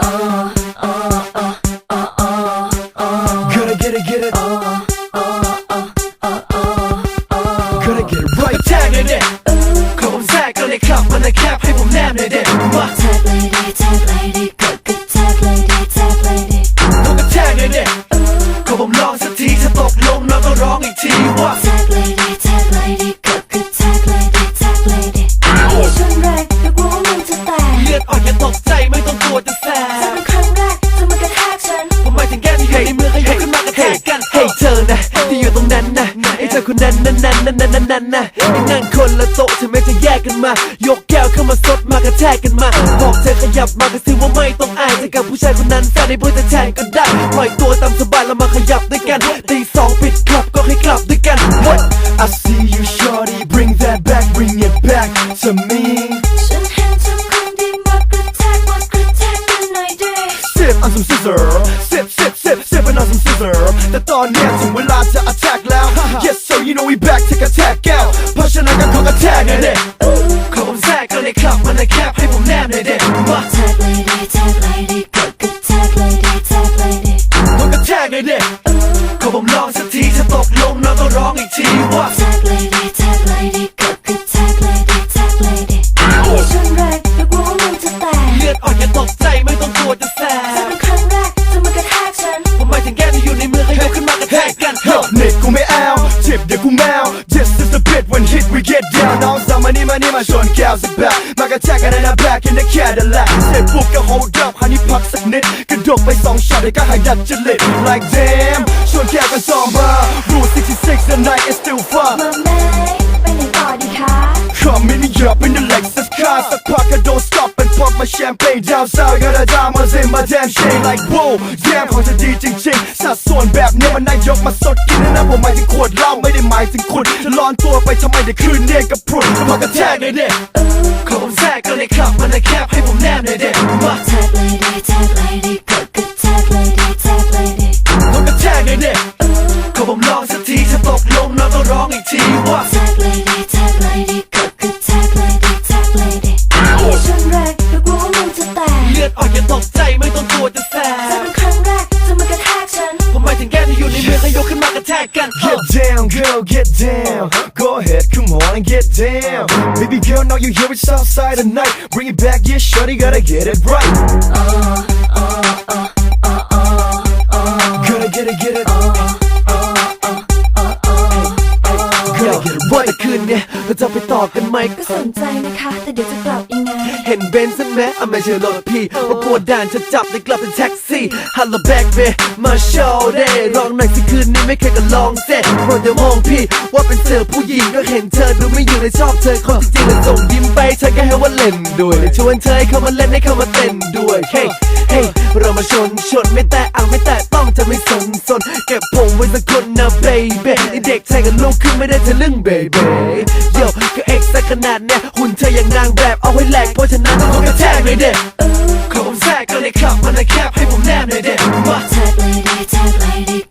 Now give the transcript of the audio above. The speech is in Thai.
oh, oh. คนนั้นนั้นนั้นนั้นนั้นนั้นนะไอ้นั่นคนละโต๊ะทำไมจะแยกกันมา ยกแก้วเข้ามาสดมากระแทกกันมา บอกเธอขยับมากระซิบว่าไม่ต้องอายจะกับผู้ชายคนนั้นแฟนในพูดจะแทนก็ได้ปล่อยตัวตามสบายแล้วมาขยับด้วยกันตีสองปิดคลับก็ให้กลับด้วยกัน What I see you shorty bring that back bring it back to me ฉันเห็นทุกคนที่มากระแทกมากระแทกกันหน่อยดิ Sip on some scissor Sip sip on some scissor แต่ตอนเนี้ยถึงเวลาจะ attack แล้ว Yes sir you know we back take attack out เพราะฉะนั้นก็ขอ attack หน่อยเด็ขอผมแทรกก็เลยขับมันเลยแคบใฉันผมหมายถึงแกที่อยู่ในมือขยับขึ้นมากระแทกกัน Help เน็ตกูไม่เอาทิปเดี๋ยวกูแมว This is the bit when hit we get down น้องสาวมานี่มานี่มาชนแก้วสักแบบมากระแทกกันในหน้า back in the Cadillac เสร็จปุ๊บก็ hold up ฮันนี่พักสักนิดกระดกไปสองช็อตให้ก็หายดัดจริต like damn ชวนแก้วกันสองบาร์ Rule 66 the night is still far มาไหมไปไหนต่อดีคะ Coming up in the Lexus car Stuck pocket, don't stop my champagne down south Got the diamonds in my damn shade like whoa Damn ของจะดีจริงๆ สัดส่วนแบบนี้มันนายกมาสดกินนะผมหมายถึงขวดเหล้าไม่ได้หมายถึงคุณจะร้อนตัวไปทำไมเดี๋ยวคืนเนี่ยกับพรุ่นมากระแทกเลยเด็ขอผมแทรกก็เลยขับมันเลยแคบให้ผมแนบเลยเด็กมา Tag lady, tag lady, good good tag lady, tag lady. ผมกระแทกเลยเด็ขอผมลองสักทีถ้าตกลงแล้วก็ร้องอีกทีว่า งแก้ที่อยู่ในมือขยกขึ้นมากระแทกกัน Get down girl get down Go ahead come on and get down Baby girl know you hear it's outside tonight Bring it back yeah shorty gotta get it right Gotta get it get it Gotta get it right แต่คืนเนี้ยเราจะไปต่อกันไหม ก็สนใจนะคะ แต่เดี๋ยวจะกลับอีกไง เห็นเบนซ์ใช่ไหมอะไม่เช่รถพี่มาปวด่านจะจับได้กลับเป็นแท็กซี่ฮัลโหลแบ็กเบมาโชว์เดย์ลองหน่อยสิคืนนี้ไม่เคยก็ลองเซ็ตโปรดอย่ามองพี่ว่าเป็นเสือผู้หญิงก็เห็นเธอดูไม่อยู่ในชอบเธอคนจริงๆเลยส่งยิ้มไปเธอก็ให้ว่าเล่นด้วยเลยชวนเธอให้เข้ามาเล่นให้เข้ามาเต้นด้วยเฮ้เฮ้ เรามาชน ชนไม่แตะอ่างไม่แตะต้องจะไม่สนสนเก็บผมไว้สักคนนะเบบี้ไอเด็กไทยกับลูกขึ้นไม่ได้ทะลึ่งเบบีเดี๋ยวก็เอกซ์ซะขนาดเนี้ยหุ่นเธออย่างนางแบบเอาไว้แหลกเพราะฉะนั้นต้องกระแทกเลยเด็กขอผมแทรกก็เลยขับมันในแคบให้ผมแนบเลยเด็กมา Tag lady, tag lady,